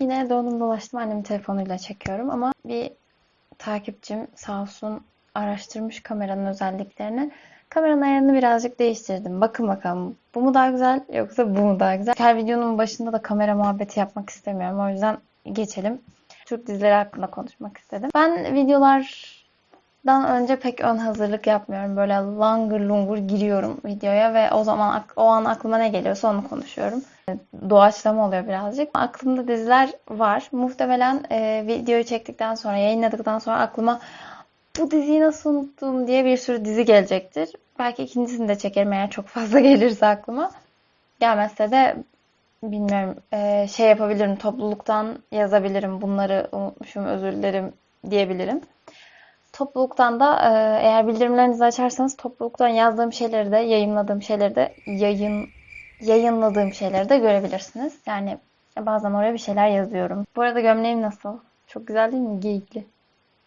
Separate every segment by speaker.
Speaker 1: Yine döndüm dolaştım annemin telefonuyla çekiyorum ama bir takipçim sağ olsun araştırmış kameranın özelliklerini. Kameranın ayarını birazcık değiştirdim. Bakın bakalım bu mu daha güzel yoksa bu mu daha güzel? Her videonun başında da kamera muhabbeti yapmak istemiyorum. O yüzden geçelim. Türk dizileri hakkında konuşmak istedim. Ben videolardan önce pek ön hazırlık yapmıyorum. Böyle langır lungur giriyorum videoya ve o zaman o an aklıma ne geliyorsa onu konuşuyorum. Doğaçlama oluyor birazcık. Aklımda diziler var. Muhtemelen e, videoyu çektikten sonra, yayınladıktan sonra aklıma bu diziyi nasıl unuttum diye bir sürü dizi gelecektir. Belki ikincisini de çekerim eğer çok fazla gelirse aklıma. Gelmezse de bilmiyorum e, şey yapabilirim topluluktan yazabilirim bunları unutmuşum özür dilerim diyebilirim. Topluluktan da e, eğer bildirimlerinizi açarsanız topluluktan yazdığım şeyleri de yayınladığım şeyleri de yayın yayınladığım şeyleri de görebilirsiniz. Yani bazen oraya bir şeyler yazıyorum. Bu arada gömleğim nasıl? Çok güzel değil mi? Geyikli.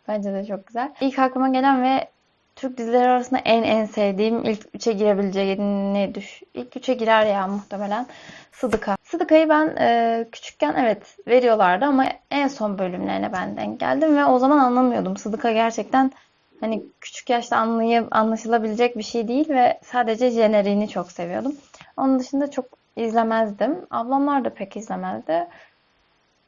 Speaker 1: Bence de çok güzel. İlk aklıma gelen ve Türk dizileri arasında en en sevdiğim ilk üçe girebileceğini düş. İlk üçe girer ya muhtemelen. Sıdıka. Sıdıka'yı ben e, küçükken evet veriyorlardı ama en son bölümlerine ben denk geldim ve o zaman anlamıyordum. Sıdıka gerçekten hani küçük yaşta anlayıp anlaşılabilecek bir şey değil ve sadece jeneriğini çok seviyordum. Onun dışında çok izlemezdim. Ablamlar da pek izlemezdi.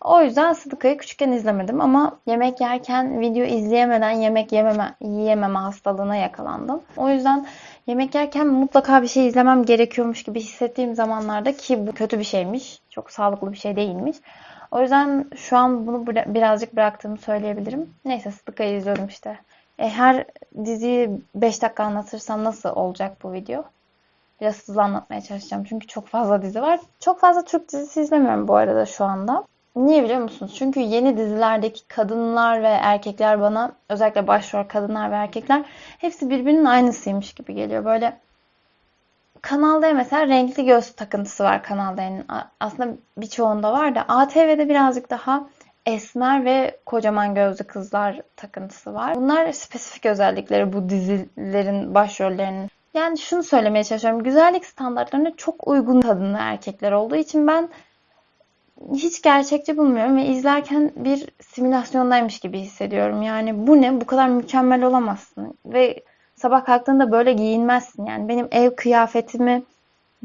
Speaker 1: O yüzden Sıdıka'yı küçükken izlemedim ama yemek yerken video izleyemeden yemek yememe, yiyememe hastalığına yakalandım. O yüzden yemek yerken mutlaka bir şey izlemem gerekiyormuş gibi hissettiğim zamanlarda ki bu kötü bir şeymiş. Çok sağlıklı bir şey değilmiş. O yüzden şu an bunu bira- birazcık bıraktığımı söyleyebilirim. Neyse Sıdıka'yı izliyorum işte. E, her diziyi 5 dakika anlatırsam nasıl olacak bu video? Biraz hızlı anlatmaya çalışacağım çünkü çok fazla dizi var. Çok fazla Türk dizisi izlemiyorum bu arada şu anda. Niye biliyor musunuz? Çünkü yeni dizilerdeki kadınlar ve erkekler bana özellikle başrol kadınlar ve erkekler hepsi birbirinin aynısıymış gibi geliyor. Böyle Kanal D mesela renkli göz takıntısı var Kanal D'nin. Aslında birçoğunda var da ATV'de birazcık daha esmer ve kocaman gözlü kızlar takıntısı var. Bunlar spesifik özellikleri bu dizilerin başrollerinin. Yani şunu söylemeye çalışıyorum. Güzellik standartlarına çok uygun kadın ve erkekler olduğu için ben hiç gerçekçi bulmuyorum ve izlerken bir simülasyondaymış gibi hissediyorum. Yani bu ne? Bu kadar mükemmel olamazsın. Ve sabah kalktığında böyle giyinmezsin. Yani benim ev kıyafetimi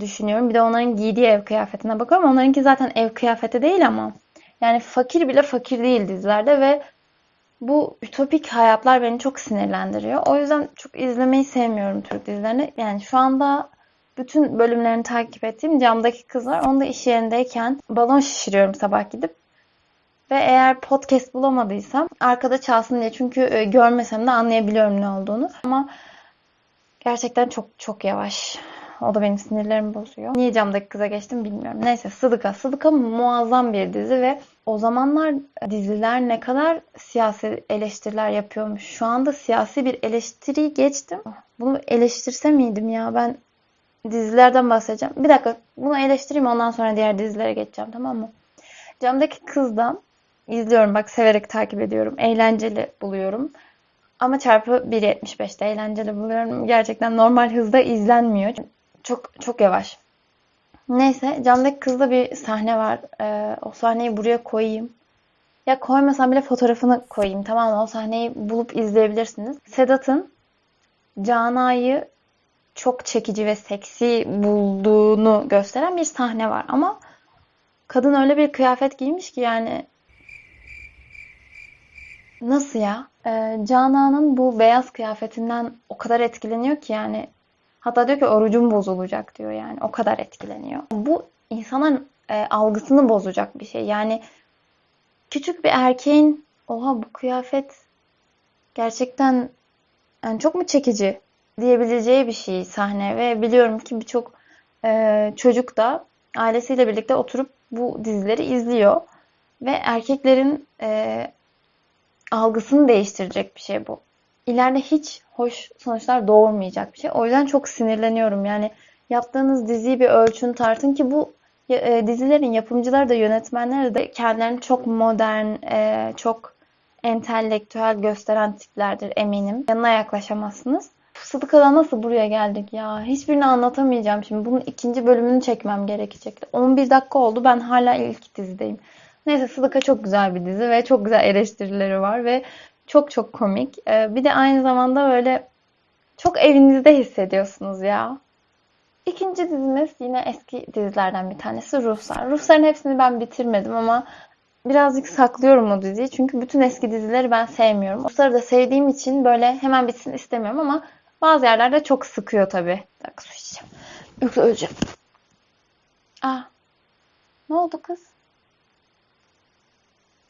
Speaker 1: düşünüyorum. Bir de onların giydiği ev kıyafetine bakıyorum. Onlarınki zaten ev kıyafeti değil ama. Yani fakir bile fakir değil dizilerde ve bu ütopik hayatlar beni çok sinirlendiriyor. O yüzden çok izlemeyi sevmiyorum Türk dizilerini. Yani şu anda bütün bölümlerini takip ettiğim Camdaki Kız var. Onu da iş yerindeyken balon şişiriyorum sabah gidip. Ve eğer podcast bulamadıysam arkada çalsın diye. Çünkü e, görmesem de anlayabiliyorum ne olduğunu. Ama gerçekten çok çok yavaş. O da benim sinirlerimi bozuyor. Niye camdaki kıza geçtim bilmiyorum. Neyse Sıdıka. Sıdıka muazzam bir dizi ve o zamanlar diziler ne kadar siyasi eleştiriler yapıyormuş. Şu anda siyasi bir eleştiriyi geçtim. Bunu eleştirse miydim ya? Ben dizilerden bahsedeceğim. Bir dakika bunu eleştireyim ondan sonra diğer dizilere geçeceğim tamam mı? Camdaki kızdan izliyorum bak severek takip ediyorum. Eğlenceli buluyorum. Ama çarpı 1.75'te eğlenceli buluyorum. Gerçekten normal hızda izlenmiyor. Çok çok yavaş. Neyse camdaki kızda bir sahne var. Ee, o sahneyi buraya koyayım. Ya koymasam bile fotoğrafını koyayım tamam mı? O sahneyi bulup izleyebilirsiniz. Sedat'ın Cana'yı çok çekici ve seksi bulduğunu gösteren bir sahne var. Ama kadın öyle bir kıyafet giymiş ki yani nasıl ya? Ee, Canan'ın bu beyaz kıyafetinden o kadar etkileniyor ki yani hatta diyor ki orucum bozulacak diyor yani o kadar etkileniyor. Bu insanın e, algısını bozacak bir şey. Yani küçük bir erkeğin oha bu kıyafet gerçekten yani çok mu çekici diyebileceği bir şey sahne ve biliyorum ki birçok e, çocuk da ailesiyle birlikte oturup bu dizileri izliyor ve erkeklerin e, algısını değiştirecek bir şey bu. İleride hiç hoş sonuçlar doğurmayacak bir şey. O yüzden çok sinirleniyorum. Yani yaptığınız diziyi bir ölçün tartın ki bu e, dizilerin yapımcıları da yönetmenleri de kendilerini çok modern, e, çok entelektüel gösteren tiplerdir eminim. Yanına yaklaşamazsınız. Sıdıka'dan nasıl buraya geldik ya? Hiçbirini anlatamayacağım şimdi. Bunun ikinci bölümünü çekmem gerekecekti. 11 dakika oldu. Ben hala ilk dizideyim. Neyse Sıdıka çok güzel bir dizi ve çok güzel eleştirileri var ve çok çok komik. Ee, bir de aynı zamanda böyle çok evinizde hissediyorsunuz ya. İkinci dizimiz yine eski dizilerden bir tanesi Ruhsar. Ruhsar'ın hepsini ben bitirmedim ama birazcık saklıyorum o diziyi. Çünkü bütün eski dizileri ben sevmiyorum. Ruhsar'ı da sevdiğim için böyle hemen bitsin istemiyorum ama bazı yerlerde çok sıkıyor tabii. Bir dakika su içeceğim. Yoksa öleceğim. Aa, ne oldu kız?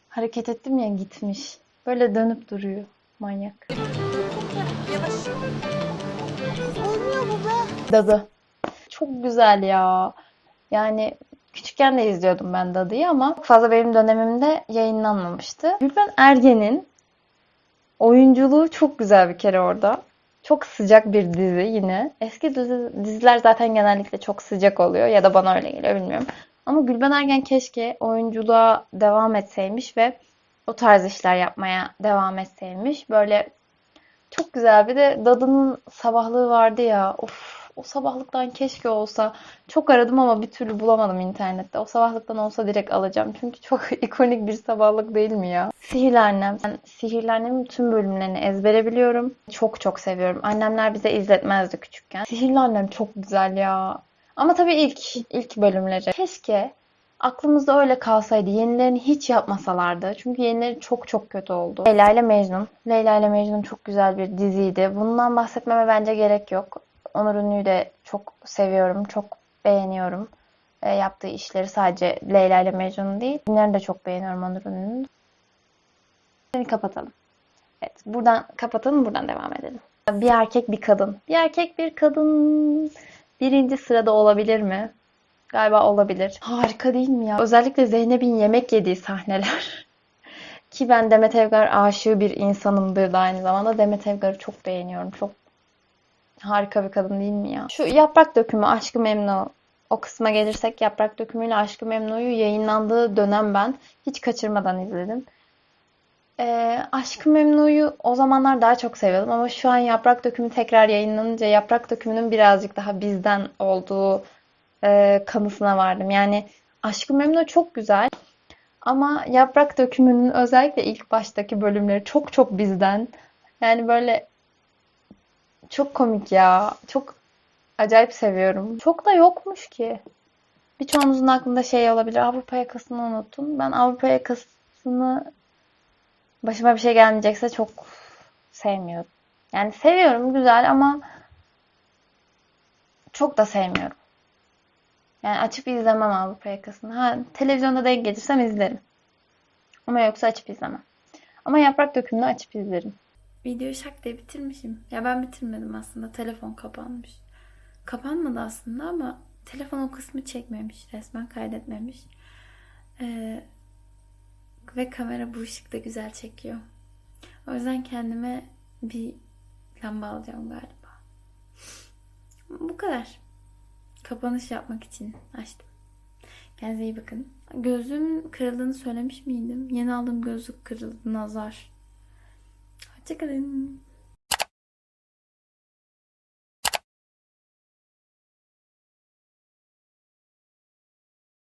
Speaker 1: Hareket ettim ya gitmiş. Böyle dönüp duruyor. Manyak.
Speaker 2: Olmuyor bu be.
Speaker 1: Dadı. Çok güzel ya. Yani küçükken de izliyordum ben Dadı'yı ama çok fazla benim dönemimde yayınlanmamıştı. Gülben Ergen'in oyunculuğu çok güzel bir kere orada. Çok sıcak bir dizi yine. Eski dizi, diziler zaten genellikle çok sıcak oluyor ya da bana öyle geliyor bilmiyorum. Ama Gülben Ergen keşke oyunculuğa devam etseymiş ve o tarz işler yapmaya devam etseymiş. Böyle çok güzel. Bir de Dadı'nın sabahlığı vardı ya. Of, o sabahlıktan keşke olsa. Çok aradım ama bir türlü bulamadım internette. O sabahlıktan olsa direkt alacağım. Çünkü çok ikonik bir sabahlık değil mi ya? Sihirli Annem. Ben Sihirli Annem'in tüm bölümlerini ezbere biliyorum. Çok çok seviyorum. Annemler bize izletmezdi küçükken. Sihirli Annem çok güzel ya. Ama tabii ilk ilk bölümleri. Keşke aklımızda öyle kalsaydı. Yenilerini hiç yapmasalardı. Çünkü yenileri çok çok kötü oldu. Leyla ile Mecnun. Leyla ile Mecnun çok güzel bir diziydi. Bundan bahsetmeme bence gerek yok. Onur Ünlü'yü de çok seviyorum. Çok beğeniyorum. E, yaptığı işleri sadece Leyla ile Mecnun değil. Filmlerini de çok beğeniyorum Onur Ünlü'nün. Seni kapatalım. Evet, buradan kapatalım, buradan devam edelim. Bir erkek, bir kadın. Bir erkek, bir kadın birinci sırada olabilir mi? Galiba olabilir. Harika değil mi ya? Özellikle Zeynep'in yemek yediği sahneler. Ki ben Demet Evgar aşığı bir insanımdır da aynı zamanda. Demet Evgar'ı çok beğeniyorum. Çok harika bir kadın değil mi ya? Şu Yaprak Dökümü, Aşkı Memnu o kısma gelirsek Yaprak Dökümü ile Aşkı Memnu'yu yayınlandığı dönem ben hiç kaçırmadan izledim. Ee, Aşk-ı Memnu'yu o zamanlar daha çok seviyordum ama şu an Yaprak Dökümü tekrar yayınlanınca Yaprak Dökümü'nün birazcık daha bizden olduğu e, kanısına vardım. Yani Aşk-ı Memnu çok güzel ama Yaprak Dökümü'nün özellikle ilk baştaki bölümleri çok çok bizden. Yani böyle çok komik ya. Çok acayip seviyorum. Çok da yokmuş ki. Birçoğunuzun aklında şey olabilir. Avrupa yakasını unuttum. Ben Avrupa yakasını başıma bir şey gelmeyecekse çok sevmiyorum. Yani seviyorum güzel ama çok da sevmiyorum. Yani açıp izlemem Avrupa yakasını. Ha, televizyonda denk gelirsem izlerim. Ama yoksa açıp izlemem. Ama yaprak dökümünü açıp izlerim. Videoyu şak diye bitirmişim. Ya ben bitirmedim aslında. Telefon kapanmış. Kapanmadı aslında ama telefon o kısmı çekmemiş. Resmen kaydetmemiş. Ee, ve kamera bu ışıkta güzel çekiyor. O yüzden kendime bir lamba alacağım galiba. Bu kadar. Kapanış yapmak için açtım. Kendinize iyi bakın. Gözlüğüm kırıldığını söylemiş miydim? Yeni aldığım gözlük kırıldı. Nazar. Tickling.